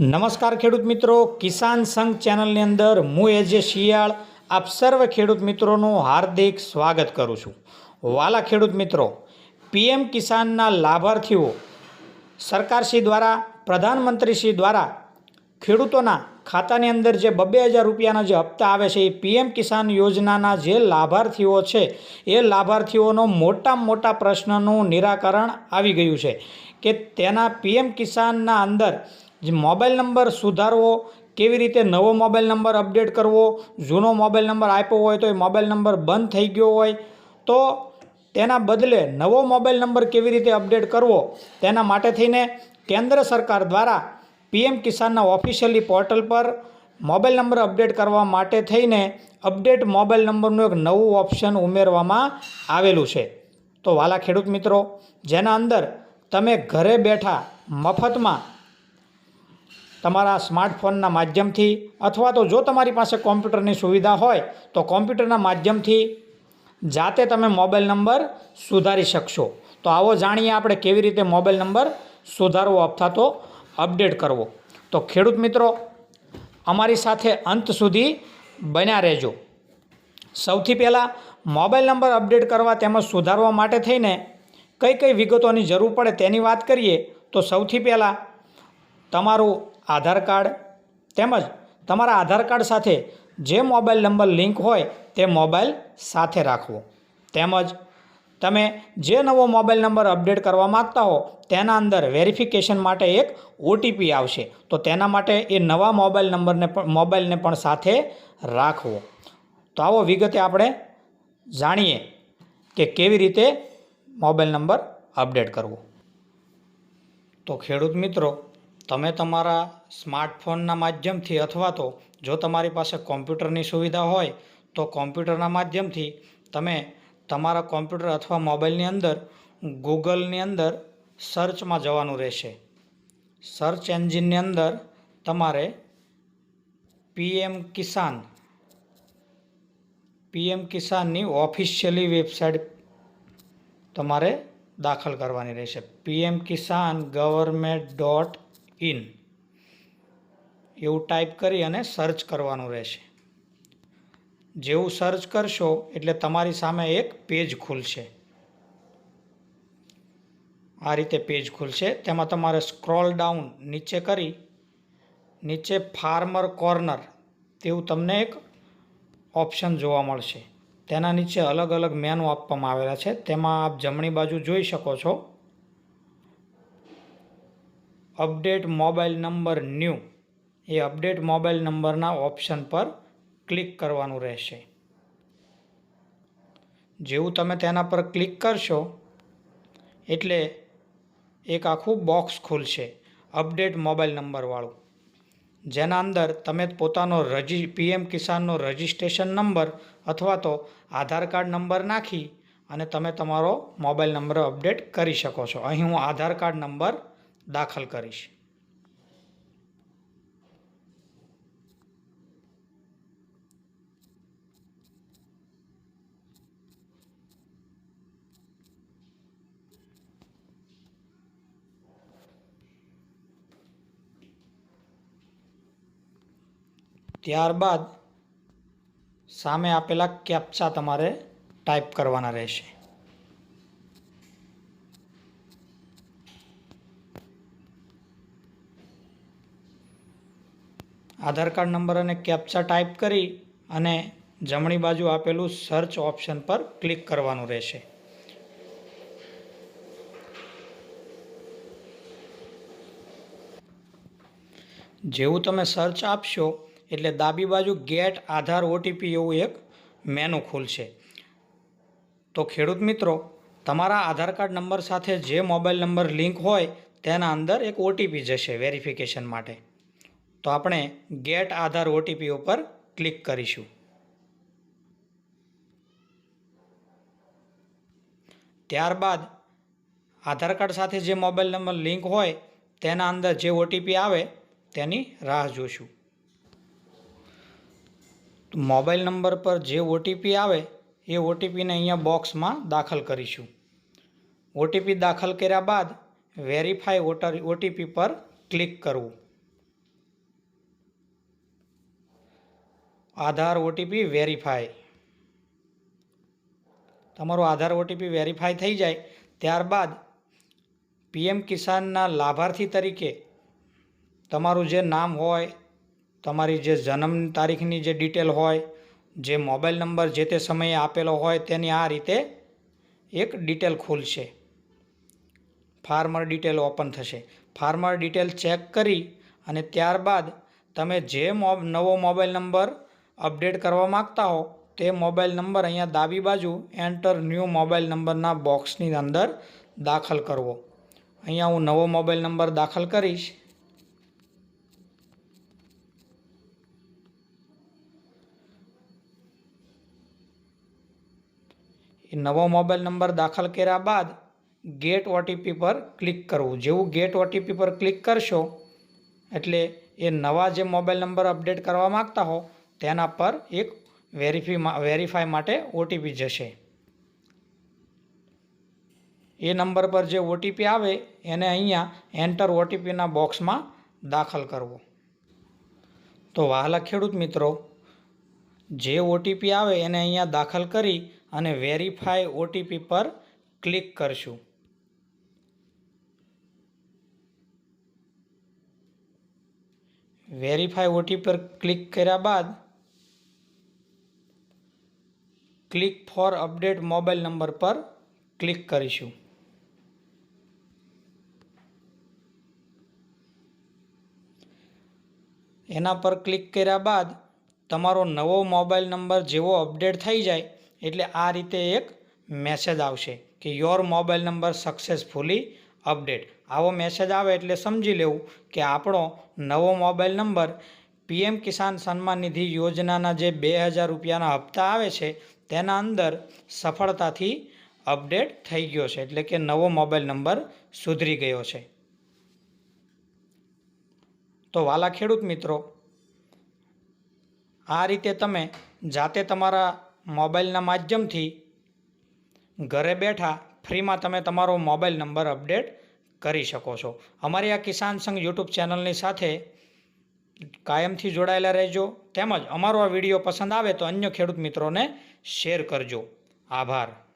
નમસ્કાર ખેડૂત મિત્રો. કિસાન સંઘ ચેનલની અંદર હું એજે શિયાળ આપ સર્વ ખેડૂત મિત્રોનું હાર્દિક સ્વાગત કરું છું. વાલા ખેડૂત મિત્રો, પીએમ કિસાનના લાભાર્થીઓ, સરકારશ્રી દ્વારા, પ્રધાનમંત્રીશ્રી દ્વારા ખેડૂતોના ખાતાની અંદર જે બબ્બે હજાર રૂપિયાના જે હપ્તા આવે છે એ પીએમ કિસાન યોજનાના જે લાભાર્થીઓ છે, એ લાભાર્થીઓનો મોટામાં મોટા પ્રશ્નનું નિરાકરણ આવી ગયું છે કે તેના પીએમ કિસાનના અંદર જે મોબાઈલ નંબર સુધારવો, કેવી રીતે નવો મોબાઈલ નંબર અપડેટ કરવો, જૂનો મોબાઈલ નંબર આપ્યો હોય તો એ મોબાઈલ નંબર બંધ થઈ ગયો હોય, તો તેના બદલે નવો મોબાઈલ નંબર કેવી રીતે અપડેટ કરવો, તેના માટે થઈને કેન્દ્ર સરકાર દ્વારા પીએમ કિસાનના ઓફિશિયલી પોર્ટલ પર મોબાઈલ નંબર અપડેટ કરવા માટે થઈને અપડેટ મોબાઈલ નંબરનું એક નવું ઓપ્શન ઉમેરવામાં આવેલું છે. તો વાલા ખેડૂત મિત્રો, જેના અંદર તમે ઘરે બેઠા મફતમાં તમારા સ્માર્ટફોનના માધ્યમથી અથવા તો જો તમારી પાસે કોમ્પ્યુટરની સુવિધા હોય, તો કોમ્પ્યુટરના માધ્યમથી જાતે તમે મોબાઈલ નંબર સુધારી શકશો. તો આવો જાણીએ આપણે કેવી રીતે મોબાઈલ નંબર સુધારવો અથવા તો અપડેટ કરવો. તો ખેડૂત મિત્રો, અમારી સાથે અંત સુધી બન્યા રહેજો. સૌથી પહેલાં મોબાઈલ નંબર અપડેટ કરવા તેમજ સુધારવા માટે થઈને કઈ કઈ વિગતોની જરૂર પડે તેની વાત કરીએ. તો સૌથી પહેલાં તમારું આધાર કાર્ડ તેમજ તમારા આધાર કાર્ડ સાથે જે મોબાઈલ નંબર લિંક હોય તે મોબાઈલ સાથે રાખવો. તેમજ તમે જે નવો મોબાઈલ નંબર અપડેટ કરવા માગતા હો તેના અંદર વેરિફિકેશન માટે એક ઓટીપી આવશે. તો તેના માટે એ નવા મોબાઈલ નંબરને પણ મોબાઈલને પણ સાથે રાખવો. તો આવો વિગતે આપણે જાણીએ કે કેવી રીતે મોબાઈલ નંબર અપડેટ કરવો. તો ખેડૂત મિત્રો તમે તમારા સ્માર્ટફોનના માધ્યમથી અથવા તો જો તમારી પાસે કોમ્પ્યુટરની સુવિધા હોય, તો કોમ્પ્યુટરના માધ્યમથી તમે તમારા કોમ્પ્યુટર અથવા મોબાઈલની અંદર, ગૂગલની અંદર સર્ચમાં જવાનું રહેશે. સર્ચ એન્જિનની અંદર તમારે પીએમ કિસાન, પીએમ કિસાનની ઓફિશિયલી વેબસાઇટ તમારે દાખલ કરવાની રહેશે. PM Kisan government dot in એવું ટાઈપ કરી અને સર્ચ કરવાનું રહેશે. જેવું સર્ચ કરશો એટલે તમારી સામે એક પેજ ખુલશે. આ રીતે પેજ ખુલશે. તેમાં તમારે સ્ક્રોલ ડાઉન નીચે કરી, નીચે ફાર્મર કોર્નર તેવું તમને એક ઓપ્શન જોવા મળશે. તેના નીચે અલગ અલગ મેનુ આપવામાં આવેલા છે. તેમાં આપ જમણી બાજુ જોઈ શકો છો. અપડેટ મોબાઈલ નંબર ન્યૂ એ અપડેટ મોબાઈલ નંબરના ઓપ્શન પર ક્લિક કરવાનું રહેશે. જેવું તમે તેના પર ક્લિક કરશો એટલે એક આખું બોક્સ ખુલશે અપડેટ મોબાઈલ નંબરવાળું. જેના અંદર તમે પોતાનો રજી, પીએમ કિસાનનો રજિસ્ટ્રેશન નંબર અથવા તો આધાર કાર્ડ નંબર નાખી અને તમે તમારો મોબાઈલ નંબર અપડેટ કરી શકો છો. અહીં હું આધાર કાર્ડ નંબર દાખલ કરીશ. ત્યારબાદ સામે આપેલા કેપ્ચા તમારે ટાઈપ કરવાના રહેશે. આધાર કાર્ડ નંબર અને કેપ્ચા ટાઈપ કરી અને જમણી બાજુ આપેલું સર્ચ ઓપ્શન પર ક્લિક કરવાનું રહેશે. જેવું તમે સર્ચ આપશો એટલે ડાબી બાજુ ગેટ આધાર ઓટીપી એવું એક મેનુ ખુલશે. તો ખેડૂત મિત્રો, તમારા આધાર કાર્ડ નંબર સાથે જે મોબાઈલ નંબર લિંક હોય તેના અંદર એક ઓટીપી જશે વેરિફિકેશન માટે. તો આપણે ગેટ આધાર ઓટીપી ઉપર ક્લિક કરીશું. ત્યારબાદ આધાર કાર્ડ સાથે જે મોબાઈલ નંબર લિંક હોય, તેના અંદર જે ઓટીપી આવે, તેની રાહ જોશું. મોબાઈલ નંબર પર જે ઓટીપી આવે, એ ઓટીપીને અહીંયા બોક્સમાં દાખલ કરીશું. ઓટીપી દાખલ કર્યા બાદ વેરીફાઈ ઓટર ઓટીપી પર ક્લિક કરવું. આધાર ઓટીપી વેરીફાય તમારો આધાર ઓટીપી વેરીફાઈ થઈ જાય, ત્યારબાદ પીએમ કિસાનના લાભાર્થી તરીકે તમારું જે નામ હોય, તમારી જે જન્મ તારીખની જે ડિટેલ હોય, જે મોબાઈલ નંબર જે તે સમયે આપેલો હોય તેની આ રીતે એક ડિટેલ ખુલશે. ફાર્મર ડિટેલ ઓપન થશે. ફાર્મર ડિટેલ ચેક કરી અને ત્યારબાદ તમે જે નવો મોબાઈલ નંબર અપડેટ કરવા માગતા હો, તે મોબાઈલ નંબર અહીંયા ડાબી બાજુ એન્ટર ન્યૂ મોબાઈલ નંબરના બોક્સની અંદર દાખલ કરવો. અહીંયા હું નવો મોબાઈલ નંબર દાખલ કરીશ. એ નવો મોબાઈલ નંબર દાખલ કર્યા બાદ ગેટ ઓટીપી પર ક્લિક કરવું. જેવું ગેટ ઓટીપી પર ક્લિક કરશો, એટલે એ નવા જે મોબાઈલ નંબર અપડેટ કરવા માગતા હો તેના પર એક વેરીફી વેરીફાઈ માટે ઓટીપી જશે. એ નંબર પર જે ઓટીપી આવે, એને અહીંયા એન્ટર ઓટીપીના બોક્સમાં દાખલ કરવો. તો વહાલા ખેડૂત મિત્રો, જે ઓટીપી આવે એને અહીંયા દાખલ કરી અને વેરીફાઈ ઓટીપી પર ક્લિક કરશું. વેરીફાઈ ઓટીપી પર ક્લિક કર્યા બાદ click for update mobile number પર ક્લિક કરીશું. એના પર ક્લિક કર્યા બાદ તમારો નવો મોબાઈલ નંબર જેવો અપડેટ થઈ જાય એટલે આ રીતે એક મેસેજ આવશે કે your mobile number successfully update આવો મેસેજ આવે એટલે સમજી લેવું કે આપણો નવો mobile number PM Kisan Samman Nidhi યોજનાના જે બે હજાર રૂપિયાના હપ્તા આવે છે તેના અંદર સફળતાથી અપડેટ થઈ ગયો છે. એટલે કે નવો મોબાઈલ નંબર સુધરી ગયો છે. તો વાલા ખેડૂત મિત્રો, આ રીતે તમે જાતે તમારા મોબાઈલના માધ્યમથી ઘરે બેઠા ફ્રીમાં તમે તમારો મોબાઈલ નંબર અપડેટ કરી શકો છો. અમારી આ કિસાન સંઘ યુટ્યુબ ચેનલની સાથે કાયમથી જોડાયેલા રહેજો. તેમજ અમારો આ વીડિયો પસંદ આવે તો અન્ય ખેડૂત મિત્રોને શેર કરજો. આભાર.